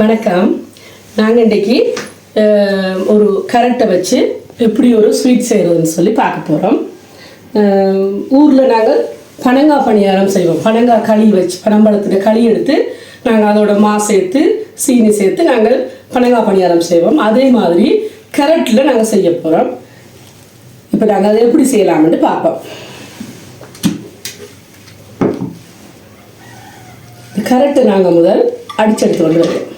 வணக்கம். நாங்கள் இன்றைக்கி ஒரு கரண்ட்டை வச்சு எப்படி ஒரு ஸ்வீட் செய்கிறதுன்னு சொல்லி பார்க்க போகிறோம் ஊரில் நாங்கள் பனங்காய் பணியாரம் செய்வோம். பனங்காய் களி வச்சு பனம்பழத்தில் களி எடுத்து நாங்கள் அதோட மா சேர்த்து சீனி சேர்த்து நாங்கள் பனங்காய் பணியாரம் செய்வோம். அதே மாதிரி கரட்டில் நாங்கள் செய்ய போகிறோம் இப்போ நாங்கள் அதை எப்படி செய்யலாம்னு பார்ப்போம். கரட்டை நாங்கள் முதல் அடிச்செடுத்து கொண்டு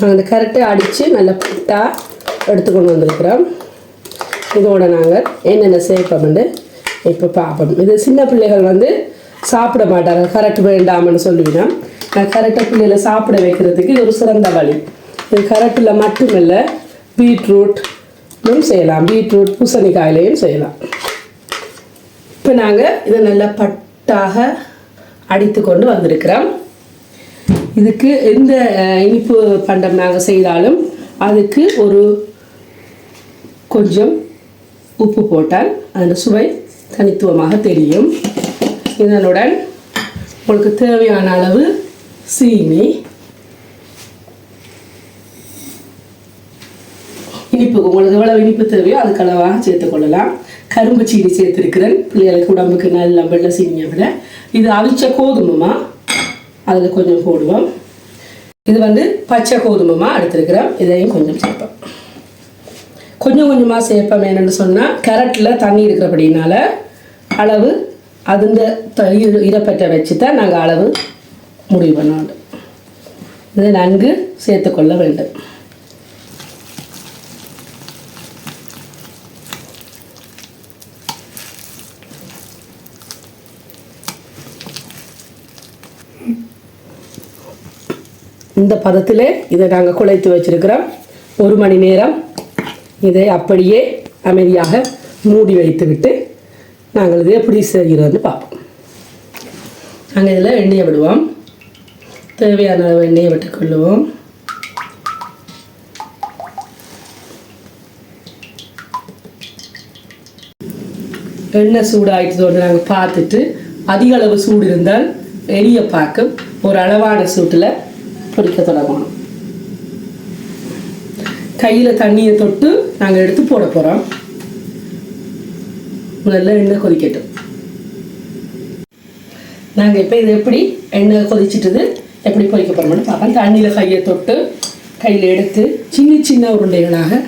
நாங்கள் அந்த கரெக்டை அடித்து நல்லா புட்டாக எடுத்துக்கொண்டு வந்திருக்கிறோம். இதோட நாங்கள் என்னென்ன சேர்ப்போம்னு இப்போ பார்ப்போம். இது சின்ன பிள்ளைகள் வந்து சாப்பிட மாட்டாங்க கரெக்ட் வேண்டாம்னு சொல்லுவினா நான் கரெக்டாக பிள்ளைகளை சாப்பிட வைக்கிறதுக்கு இது ஒரு சிறந்த வழி. இது கரெக்டில் மட்டுமில்ல பீட்ரூட்லையும் செய்யலாம். பீட்ரூட் பூசணிக்காயிலையும் செய்யலாம். இப்போ நாங்கள் இதை நல்லா பட்டாக அடித்து கொண்டு வந்திருக்கிறோம். இதுக்கு எந்த இனிப்பு பண்டம் நாங்கள் செய்தாலும் அதுக்கு ஒரு கொஞ்சம் உப்பு போட்டால் அதில் சுவை தனித்துவமாக தெரியும். இதனுடன் உங்களுக்கு தேவையான அளவு சீனி இனிப்பு உங்களுக்கு எவ்வளவு இனிப்பு தேவையோ அதுக்கு அளவாக சேர்த்துக் கொள்ளலாம். கரும்பு சீனி சேர்த்துருக்கிறேன். பிள்ளைகளுக்கு உடம்புக்கு நல்ல வெள்ளை சீனியை விட. இது அவிச்ச கோதுமமாக அதில் கொஞ்சம் போடுவோம். இது வந்து பச்சை கோதுமைமா எடுத்துருக்கிறோம். இதையும் கொஞ்சம் சேர்ப்போம். கொஞ்சம் கொஞ்சமாக சேர்ப்போம். என்னென்னு சொன்னால் கேரட்டில் தண்ணி இருக்கிறபடினால அளவு அதுந்த த- இரு- வச்சு தான் நாங்கள் அளவு முடிவு பண்ண வேண்டும் இதை நன்கு சேர்த்துக்கொள்ள வேண்டும். இந்த பதத்தில் இதை நாங்கள் குழைத்து வச்சிருக்கிறோம். ஒரு மணி நேரம் இதை அப்படியே அமைதியாக மூடி வைத்துவிட்டு நாங்கள் இதை எப்படி செய்கிறோன்னு பார்ப்போம். நாங்கள் இதில் எண்ணெயை விடுவோம். தேவையான அளவு எண்ணெயை விட்டுக்கொள்ளுவோம் எண்ணெய் சூடாகிட்டதோடு நாங்கள் பார்த்துட்டு அதிக அளவு சூடு இருந்தால் எரிய பார்க்கும். ஒரு அளவான சூட்டில் பொரிக்க தொடங்கணும் கையில் தண்ணியை தொட்டு நாங்கள் எடுத்து போட போகிறோம் முதல்ல எண்ணெய் கொதிக்கட்டும். நாங்கள் இப்போ இது எப்படி எண்ணெய் கொதிச்சிட்டது எப்படி பொறிக்க போகிறோம்னு பார்ப்போம். தண்ணியில் கையை தொட்டு கையில் எடுத்து சின்ன சின்ன உருண்டைகளாக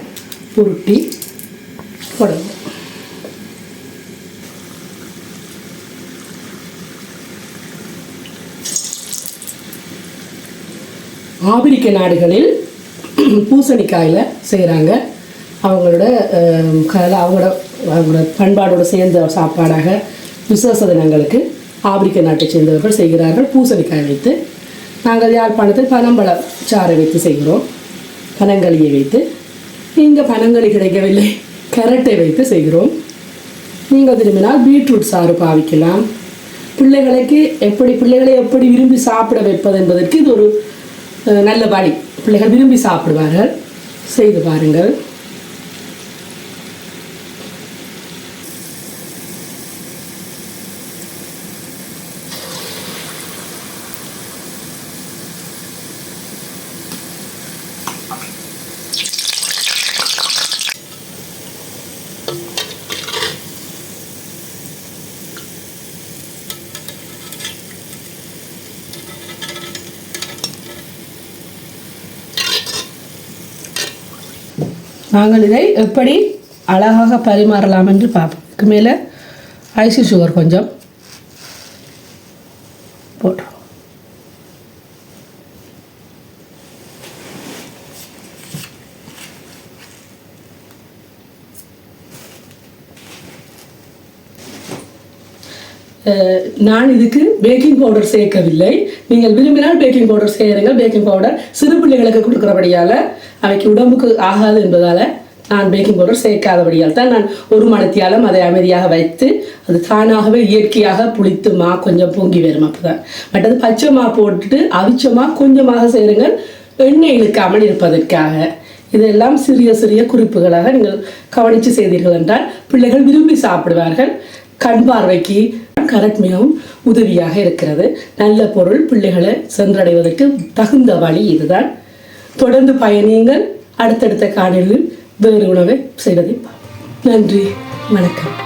உருட்டி போடணும். ஆப்பிரிக்க நாடுகளில் பூசணிக்காயில் செய்கிறாங்க அவங்களோட அவங்களோட அவங்களோட பண்பாடோடு சேர்ந்த சாப்பாடாக விசேஷ தினங்களுக்கு ஆப்பிரிக்க நாட்டை சேர்ந்தவர்கள் செய்கிறார்கள். பூசணிக்காய் வைத்து நாங்கள் யாழ்ப்பாணத்தில் பனம்பழம் சாறை வைத்து செய்கிறோம். பனங்களியை வைத்து. இங்கே பனங்களி கிடைக்கவில்லை. கரட்டை வைத்து செய்கிறோம். நீங்கள் விரும்பினால் பீட்ரூட் சாறு பாவிக்கலாம். பிள்ளைகளுக்கு எப்படி பிள்ளைகளை எப்படி விரும்பி சாப்பிட வைப்பது என்பதற்கு இது ஒரு நல்ல வழி பிள்ளைகள் விரும்பி சாப்பிடுவார்கள். செய்து பாருங்கள். நாங்கள் இதை எப்படி அழகாக பரிமாறலாம் என்று பார்ப்போம். இதுக்கு மேலே ஐசி சுகர் கொஞ்சம் போட்டுருவோம். நான் இதுக்கு பேக்கிங் பவுடர் சேர்க்கவில்லை. நீங்கள் விரும்பினால் பேக்கிங் பவுடர் சேருங்கள் பேக்கிங் பவுடர் சிறு பிள்ளைகளுக்கு கொடுக்குறபடியால் அவைக்கு உடம்புக்கு ஆகாது என்பதால் நான் பேக்கிங் பவுடர் சேர்க்காதபடியால் தான் நான் ஒரு மணத்தியாலும் அதை அமைதியாக வைத்து அது தானாகவே இயற்கையாக புளித்து மா கொஞ்சம் பொங்கி வரும் அப்பதான். மற்றது பச்சை மா போட்டுட்டு அவிச்சமா கொஞ்சமாக சேருங்கள். எண்ணெய் இழுக்காமல் இருப்பதற்காக. இதெல்லாம் சிறிய சிறிய குறிப்புகளாக நீங்கள் கவனித்து செய்தீர்கள் என்றால் பிள்ளைகள் விரும்பி சாப்பிடுவார்கள். கண் பார்வைக்கு கரெக்ட் மிகவும் உதவியாக இருக்கிறது. நல்ல பொருள் பிள்ளைகளை சென்றடைவதற்கு தகுந்த வழி இதுதான். தொடர்ந்து பயணியுங்கள். அடுத்தடுத்த காணொலியில் வேறு உணவை செய்வதை நன்றி. வணக்கம்.